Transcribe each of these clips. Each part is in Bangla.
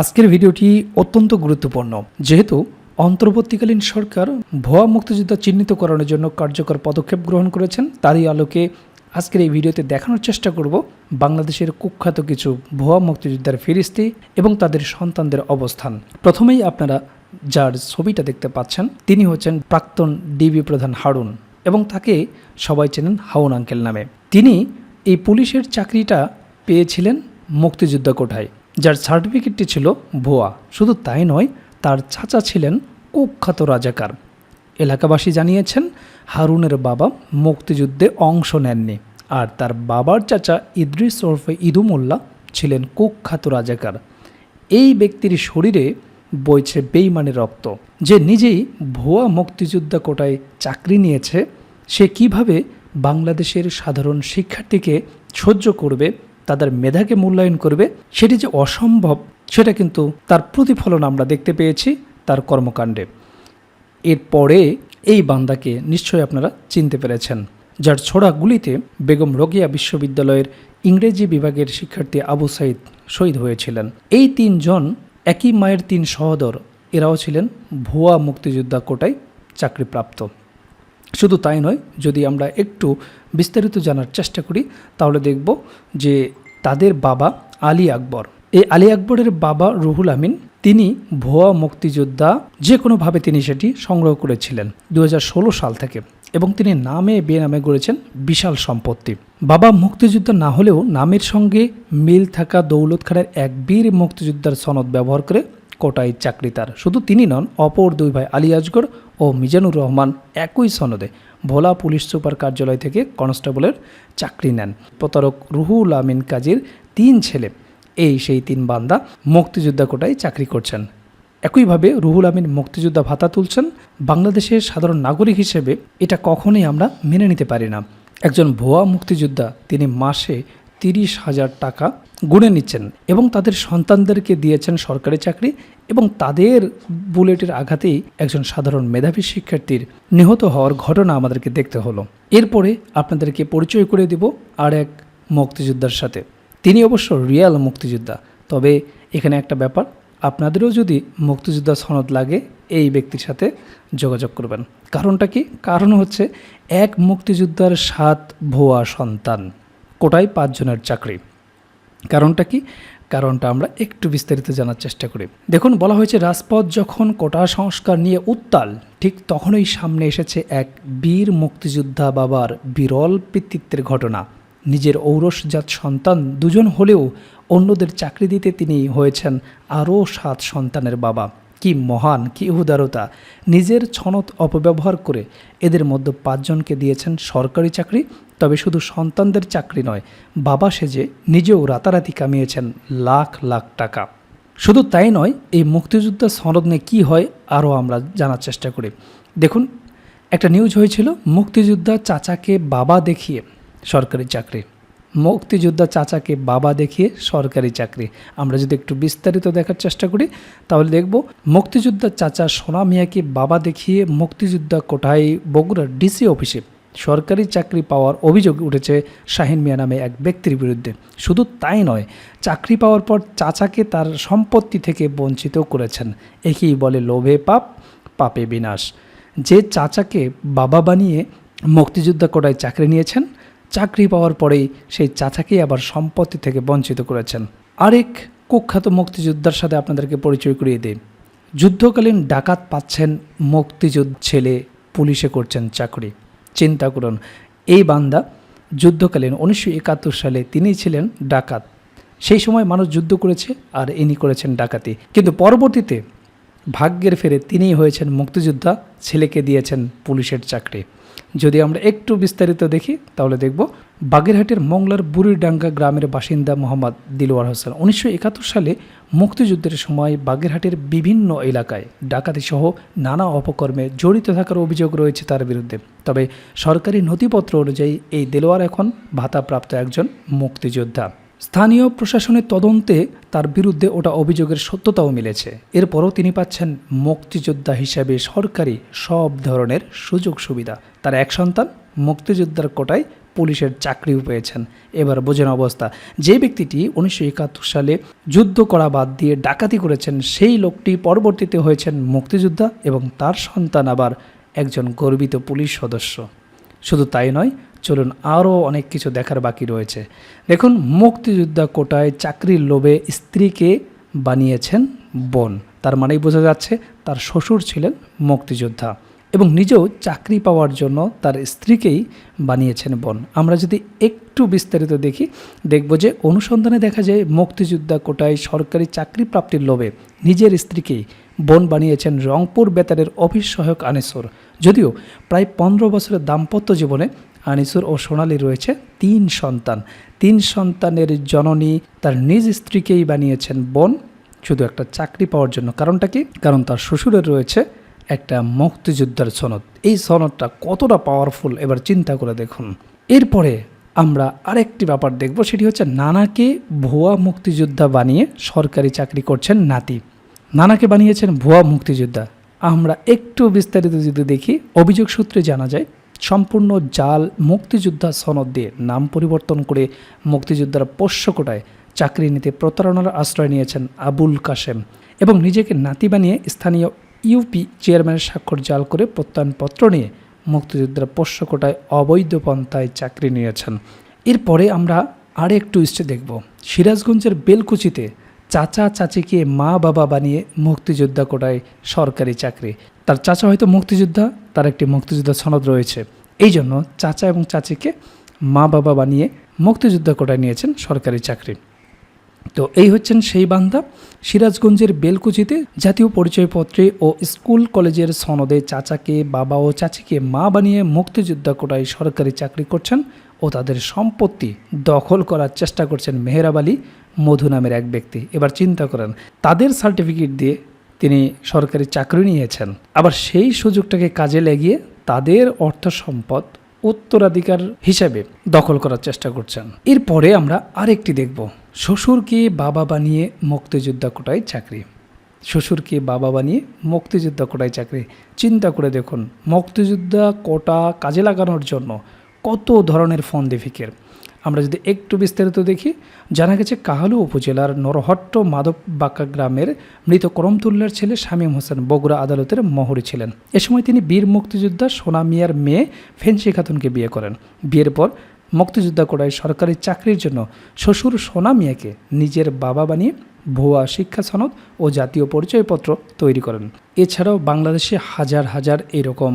আজকের ভিডিওটি অত্যন্ত গুরুত্বপূর্ণ। যেহেতু অন্তর্বর্তীকালীন সরকার ভুয়া মুক্তিযোদ্ধা চিহ্নিত করানোর জন্য কার্যকর পদক্ষেপ গ্রহণ করেছেন, তারই আলোকে আজকের এই ভিডিওতে দেখানোর চেষ্টা করব বাংলাদেশের কুখ্যাত কিছু ভুয়া মুক্তিযোদ্ধার ফিরিস্তি এবং তাদের সন্তানদের অবস্থান। প্রথমেই আপনারা যার ছবিটা দেখতে পাচ্ছেন, তিনি হচ্ছেন প্রাক্তন ডিবি প্রধান হারুন এবং তাকে সবাই চেনেন হাউন আঙ্কেল নামে। তিনি এই পুলিশের চাকরিটা পেয়েছিলেন মুক্তিযোদ্ধা কোঠায়। যার সার্টিফিকেটটি ছিল ভুয়া। শুধু তাই নয়, তার চাচা ছিলেন কুখ্যাত রাজাকার। এলাকাবাসী জানিয়েছেন, হারুনের বাবা মুক্তিযুদ্ধে অংশ নেননি আর তার বাবার চাচা ইদ্রিস ওরফে ইদু মোল্লা ছিলেন কুখ্যাত রাজাকার। এই ব্যক্তির শরীরে বইছে বেইমানি রক্ত। যে নিজেই ভুয়া মুক্তিযোদ্ধা কোটায় চাকরি নিয়েছে, সে কীভাবে বাংলাদেশের সাধারণ শিক্ষার্থীকে সহ্য করবে তাদের মেধাকে মূল্যায়ন করবে, সেটি যে অসম্ভব, সেটা কিন্তু তার প্রতিফলন আমরা দেখতে পেয়েছি তার কর্মকাণ্ডে। এরপরে এই বান্দাকে নিশ্চয়ই আপনারা চিনতে পেরেছেন, যার ছোড়া গুলিতে বেগম রোগিয়া বিশ্ববিদ্যালয়ের ইংরেজি বিভাগের শিক্ষার্থী আবু সাইদ শহীদ হয়েছিলেন। এই তিনজন একই মায়ের তিন সহদর, এরাও ছিলেন ভুয়া মুক্তিযোদ্ধা কোটায় চাকরিপ্রাপ্ত। শুধু তাই নয়, যদি আমরা একটু বিস্তারিত জানার চেষ্টা করি, তাহলে দেখব যে তাদের বাবা আলী আকবর। এই আলী আকবরের বাবা রুহুল আমিন, তিনি ভুয়া মুক্তিযোদ্ধা, যে কোনোভাবে তিনি সেটি সংগ্রহ করেছিলেন দু হাজার ষোলো সাল থেকে এবং তিনি নামে বেনামে গড়েছেন বিশাল সম্পত্তি। বাবা মুক্তিযোদ্ধা না হলেও নামের সঙ্গে মিল থাকা দৌলত খানের এক বীর মুক্তিযোদ্ধার সনদ ব্যবহার করে কোটায় চাকরি তার। শুধু তিনি নন, অপর দুই ভাই আলী আজগর ও মিজানুর রহমান একই সনদে ভোলা পুলিশ সুপার কার্যালয় থেকে কনস্টেবলের চাকরি নেন। প্রতারক রুহুল আমিন কাজীর তিন ছেলে, এই সেই তিন বান্দা মুক্তিযোদ্ধা কোটায় চাকরি করছেন। একইভাবে রুহুল আমিন মুক্তিযোদ্ধা ভাতা তুলছেন। বাংলাদেশের সাধারণ নাগরিক হিসেবে এটা কখনোই আমরা মেনে নিতে পারি না। একজন ভুয়া মুক্তিযোদ্ধা, তিনি মাসে তিরিশ হাজার টাকা গুনে নিচ্ছেন এবং তাদের সন্তানদেরকে দিয়েছেন সরকারি চাকরি এবং তাদের বুলেটের আঘাতেই একজন সাধারণ মেধাবী শিক্ষার্থীর নিহত হওয়ার ঘটনা আমাদেরকে দেখতে হলো। এরপরে আপনাদেরকে পরিচয় করে দেব আর এক মুক্তিযোদ্ধার সাথে। তিনি অবশ্য রিয়াল মুক্তিযোদ্ধা, তবে এখানে একটা ব্যাপার, আপনাদেরও যদি মুক্তিযোদ্ধা সনদ লাগে, এই ব্যক্তির সাথে যোগাযোগ করবেন। কারণটা কি? কারণ হচ্ছে এক মুক্তিযোদ্ধার সাত ভুয়া সন্তান। কোটায় পাঁচজনের চাকরি। কারণটা কি? কারণটা আমরা একটু বিস্তারিত জানার চেষ্টা করি। দেখুন, বলা হয়েছে, রাজপথ যখন কোটা সংস্কার নিয়ে উত্তাল, ঠিক তখনই সামনে এসেছে এক বীর মুক্তিযোদ্ধা বাবার বিরল পিতৃত্বের ঘটনা। নিজের ঔরসজাত সন্তান দুজন হলেও অন্যদের চাকরি দিতে তিনি হয়েছেন আরও সাত সন্তানের বাবা। কি মহান, কি উদারতা। নিজের ছনদ অপব্যবহার করে এদের মধ্যে পাঁচজনকে দিয়েছেন সরকারি চাকরি, তবে শুধু সন্তানদের চাকরি নয়, বাবা সেজে নিজেও রাতারাতি কামিয়েছেন লাখ লাখ টাকা। শুধু তাই নয়, এই মুক্তিযুদ্ধ সনদ নিয়ে কী হয় আরও আমরা জানার চেষ্টা করি। দেখুন, একটা নিউজ হয়েছিল, মুক্তিযোদ্ধা চাচাকে বাবা দেখিয়ে সরকারি চাকরি। মুক্তিযোদ্ধা চাচাকে বাবা দেখিয়ে সরকারি চাকরি। আমরা যদি একটু বিস্তারিত দেখার চেষ্টা করি, তাহলে দেখব মুক্তিযোদ্ধা চাচা সোনা মিয়াকে বাবা দেখিয়ে মুক্তিযোদ্ধা কোঠায় বগুড়ার ডিসি অফিসে সরকারি চাকরি পাওয়ার অভিযোগ উঠেছে শাহিন মিয়া নামে এক ব্যক্তির বিরুদ্ধে। শুধু তাই নয়, চাকরি পাওয়ার পর চাচাকে তার সম্পত্তি থেকে বঞ্চিত করেছেন। একেই বলে লোভে পাপ, পাপে বিনাশ। যে চাচাকে বাবা বানিয়ে মুক্তিযোদ্ধা কোটায় চাকরি নিয়েছেন চাকরি পাওয়ার পরেই সেই চাচাকেই আবার সম্পত্তি থেকে বঞ্চিত করেছেন। আরেক কুখ্যাত মুক্তিযোদ্ধার সাথে আপনাদেরকে পরিচয় করিয়ে দিই। যুদ্ধকালীন ডাকাত পাচ্ছেন মুক্তিযুদ্ধ ছেলে, পুলিশে করছেন চাকরি। চিন্তা করুন, এই বান্দা যুদ্ধকালীন উনিশশো একাত্তর সালে তিনি ছিলেন ডাকাত। সেই সময় মানুষ যুদ্ধ করেছে আর ইনি করেছেন ডাকাতি। কিন্তু পরবর্তীতে ভাগ্যের ফেরে তিনিই হয়েছেন মুক্তিযোদ্ধা, ছেলেকে দিয়েছেন পুলিশের চাকরি। যদি আমরা একটু বিস্তারিত দেখি, তাহলে দেখব বাগেরহাটের মংলার বুড়িডাঙ্গা গ্রামের বাসিন্দা মোহাম্মদ দিলওয়ার হোসেন। উনিশশো একাত্তর সালে মুক্তিযুদ্ধের সময় বাগেরহাটের বিভিন্ন এলাকায় ডাকাতি সহ নানা অপকর্মে জড়িত থাকার অভিযোগ রয়েছে তার বিরুদ্ধে। তবে সরকারি নথিপত্র অনুযায়ী এই দেলোয়ার এখন ভাতাপ্রাপ্ত একজন মুক্তিযোদ্ধা। স্থানীয় প্রশাসনের তদন্তে তার বিরুদ্ধে ওটা অভিযোগের সত্যতাও মিলেছে। এরপরও তিনি পাচ্ছেন মুক্তিযোদ্ধা হিসেবে সরকারি সব ধরনের সুযোগ সুবিধা। তার এক সন্তান মুক্তিযোদ্ধার কোটায় পুলিশের চাকরিও পেয়েছেন। এবার বোঝেন অবস্থা। যে ব্যক্তিটি উনিশশো একাত্তর সালে যুদ্ধ করা বাদ দিয়ে ডাকাতি করেছেন, সেই লোকটি পরবর্তীতে হয়েছেন মুক্তিযোদ্ধা এবং তার সন্তান আবার একজন গর্বিত পুলিশ সদস্য। শুধু তাই নয় চলুন আরও অনেক কিছু দেখার বাকি রয়েছে। দেখুন, মুক্তিযোদ্ধা কোটায় চাকরির লোভে স্ত্রীকে বানিয়েছেন বোন। তার মানেই বোঝা যাচ্ছে তার শ্বশুর ছিলেন মুক্তিযোদ্ধা এবং নিজেও চাকরি পাওয়ার জন্য তার স্ত্রীকেই বানিয়েছেন বোন। আমরা যদি একটু বিস্তারিত দেখি, দেখব যে অনুসন্ধানে দেখা যায় মুক্তিযোদ্ধা কোটায় সরকারি চাকরি প্রাপ্তির লোভে নিজের স্ত্রীকেই বোন বানিয়েছেন রংপুর বেতারের অফিস সহায়ক আনিসুর যদিও প্রায় পনেরো বছরের দাম্পত্য জীবনে আনিসুর ও সোনালি রয়েছে তিন সন্তান। তিন সন্তানের জননী তার নিজ স্ত্রীকেই বানিয়েছেন বোন, শুধু একটা চাকরি পাওয়ার জন্য। কারণটা কি? কারণ তার শ্বশুরের রয়েছে একটা মুক্তিযোদ্ধার সনদ। এই সনদটা কতটা পাওয়ারফুল এবার চিন্তা করে দেখুন। এরপরে আমরা আরেকটি ব্যাপার দেখব, সেটি হচ্ছে নানাকে ভুয়া মুক্তিযোদ্ধা বানিয়ে সরকারি চাকরি করছেন নাতি। নানাকে বানিয়েছেন ভুয়া মুক্তিযোদ্ধা। আমরা একটু বিস্তারিত যদি দেখি, অভিযোগ সূত্রে জানা যায় সম্পূর্ণ জাল মুক্তিযোদ্ধা সনদ দিয়ে নাম পরিবর্তন করে মুক্তিযোদ্ধার পোষ্য কোটায় চাকরি নিতে প্রতারণার আশ্রয় নিয়েছেন আবুল কাশেম এবং নিজেকে নাতি বানিয়ে স্থানীয় ইউপি চেয়ারম্যানের স্বাক্ষর জাল করে প্রত্যয়নপত্র নিয়ে মুক্তিযোদ্ধার পোষ্য কোটায় অবৈধ পন্থায় চাকরি নিয়েছেন। এরপরে আমরা আর একটু ইস্টে দেখব। সিরাজগঞ্জের বেলকুচিতে চাচা, চাচিকে মা, বাবা বানিয়ে মুক্তিযোদ্ধা কোটায় সরকারি চাকরি। তার চাচা হয়তো মুক্তিযোদ্ধা, তার একটি মুক্তিযোদ্ধা সনদ রয়েছে। এই জন্য চাচা এবং চাচিকে মা, বাবা বানিয়ে মুক্তিযোদ্ধা কোটায় নিয়েছেন সরকারি চাকরি। তো এই হচ্ছেন সেই বান্দা। সিরাজগঞ্জের বেলকুচিতে জাতীয় পরিচয়পত্রে ও স্কুল কলেজের সনদে চাচাকে, বাবা ও চাচিকে মা বানিয়ে মুক্তিযোদ্ধা কোটায় সরকারি চাকরি করছেন ও তাদের সম্পত্তি দখল করার চেষ্টা করছেন মেহরাব আলী মধু নামের এক ব্যক্তি। এবার চিন্তা করেন, তাদের সার্টিফিকেট দিয়ে তিনি সরকারি চাকরি নিয়েছেন। আবার সেই সুযোগটাকে কাজে লাগিয়ে তাদের অর্থ সম্পদ উত্তরাধিকার হিসাবে দখল করার চেষ্টা করছেন। এরপরে আমরা আরেকটি দেখব, শ্বশুরকে বাবা বানিয়ে মুক্তিযোদ্ধা কোটায় চাকরি। শ্বশুরকে বাবা বানিয়ে মুক্তিযোদ্ধা কোটায় চাকরি। চিন্তা করে দেখুন, মুক্তিযোদ্ধা কোটা কাজে লাগানোর জন্য কত ধরনের ফন্দিফিকের আমরা যদি একটু বিস্তারিত দেখি, জানা গেছে কাহালু উপজেলার নরহট্ট মাধব বাঁকা গ্রামের মৃত করমতুল্লার ছেলে শামীম হোসেন বগুড়া আদালতের মহরী ছিলেন। এ সময় তিনি বীর মুক্তিযোদ্ধা সোনা মিয়ার মেয়ে ফেন্সি খাতুনকে বিয়ে করেন। বিয়ের পর মুক্তিযোদ্ধা কোটায় সরকারি চাকরির জন্য শ্বশুর সোনা মিয়াকে নিজের বাবা বানিয়ে ভুয়া শিক্ষা সনদ ও জাতীয় পরিচয়পত্র তৈরি করেন। এছাড়াও বাংলাদেশে হাজার হাজার এরকম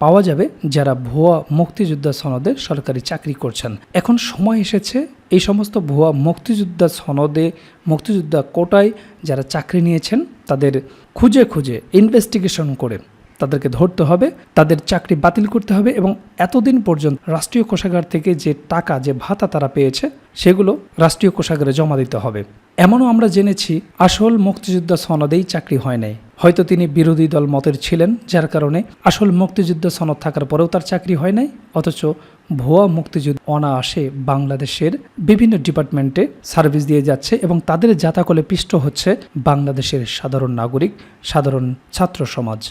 পাওয়া যাবে যারা ভুয়া মুক্তিযোদ্ধা সনদে সরকারি চাকরি করছেন। এখন সময় এসেছে এই সমস্ত ভুয়া মুক্তিযোদ্ধা সনদে মুক্তিযোদ্ধা কোটায় যারা চাকরি নিয়েছেন, তাদের খুঁজে খুঁজে ইনভেস্টিগেশন করে তাদেরকে ধরতে হবে, তাদের চাকরি বাতিল করতে হবে এবং এতদিন পর্যন্ত রাষ্ট্রীয় কোষাগার থেকে যে টাকা, যে ভাতা তারা পেয়েছে সেগুলো রাষ্ট্রীয় কোষাগারে জমা দিতে হবে। এমনও আমরা জেনেছি, আসল মুক্তিযোদ্ধা সনদেই চাকরি হয় নাই। হয়তো তিনি বিরোধী দল মতের ছিলেন, যার কারণে আসল মুক্তিযুদ্ধ সনদ থাকার পরেও তার চাকরি হয় নাই, অথচ ভুয়া মুক্তিযুদ্ধ অনায়াসে বাংলাদেশের বিভিন্ন ডিপার্টমেন্টে সার্ভিস দিয়ে যাচ্ছে এবং তাদের জাতাকলে পিষ্ট হচ্ছে বাংলাদেশের সাধারণ নাগরিক, সাধারণ ছাত্র সমাজ।